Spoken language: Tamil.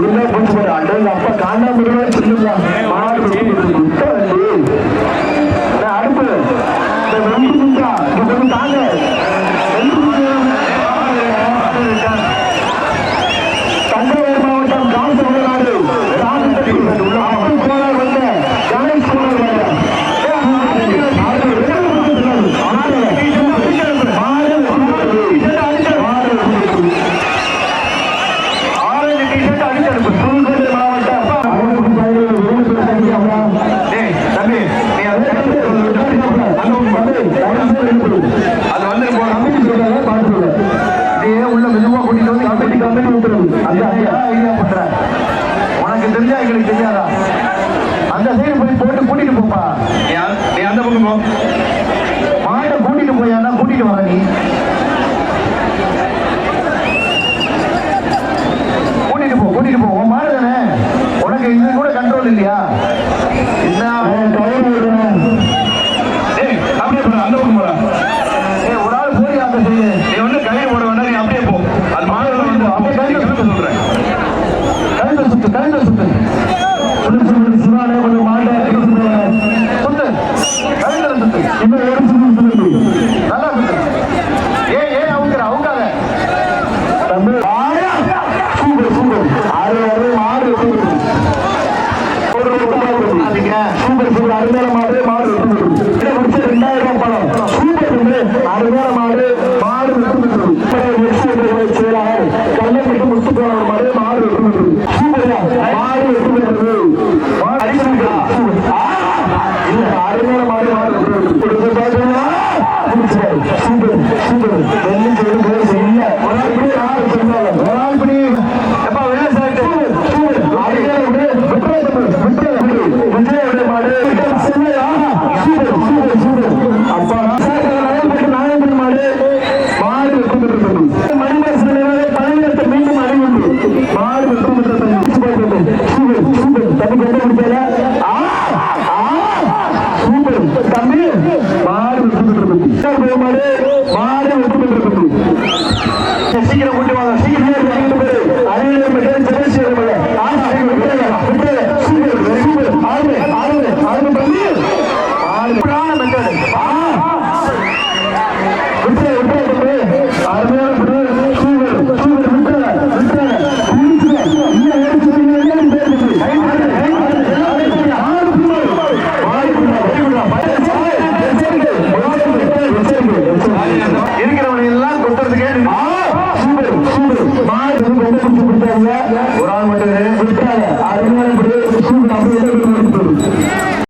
இருந்தா போச்சு போடு அண்டங்க அப்பா காண்டா முடியுமா சொல்லுங்க அது வந்து உள்ள மெதுவா கூட்டிட்டு வந்து கம்பெனி கம்பெனி விட்டுருது அந்த ஐடியா ஐடியா உனக்கு தெரிஞ்சா எங்களுக்கு தெரியாதா அந்த சைடு போய் போட்டு கூட்டிட்டு போப்பா நீ அந்த- நீ அந்த பக்கம் போ மாட்டை கூட்டிட்டு போயானா கூட்டிட்டு வர நீ கூட்டிட்டு போ கூட்டிட்டு போ உன் மாடு தானே? உனக்கு இது கூட கண்ட்ரோல் இல்லையா? என்ன ஏய் அப்படியே போடா அந்த பக்கம் போடா ஏய், ஒரு ஆள் போய் அந்த செய்ய நீ வந்து கயிறு போட வேண்டாம் நீ அப்படியே போ அது மாடு வந்து அப்படியே கயிறு சுத்த சொல்றேன் கழுந்த சுத்து கழுந்த கொஞ்சம் மாட்டை சுத்து கழுந்த சுத்து இன்னும் ஒரு சுத்து சுத்து நல்லா சுத்து ஏ ஏ அவுங்கிற அவுங்காத. தம்பி. ஆயா சூப்பர் சூப்பர் ஆறு ஆறு மாடு சூப்பர் சூப்பர் அருமையான மாடு மாடு முடிச்ச ரெண்டாயிரம் பணம் சூப்பர் சூப்பர் அருமையான மாடு மாடு செயலாளர் கல்லை மட்டும் முடிச்சு போன ஒரு மாடு மாடு சூப்பர் மாடு வெற்றி பெற்றது மாடு அடிக்கிறா இல்ல அருமையான மாடு மாடு சூப்பர் சூப்பர் மாடு மாடு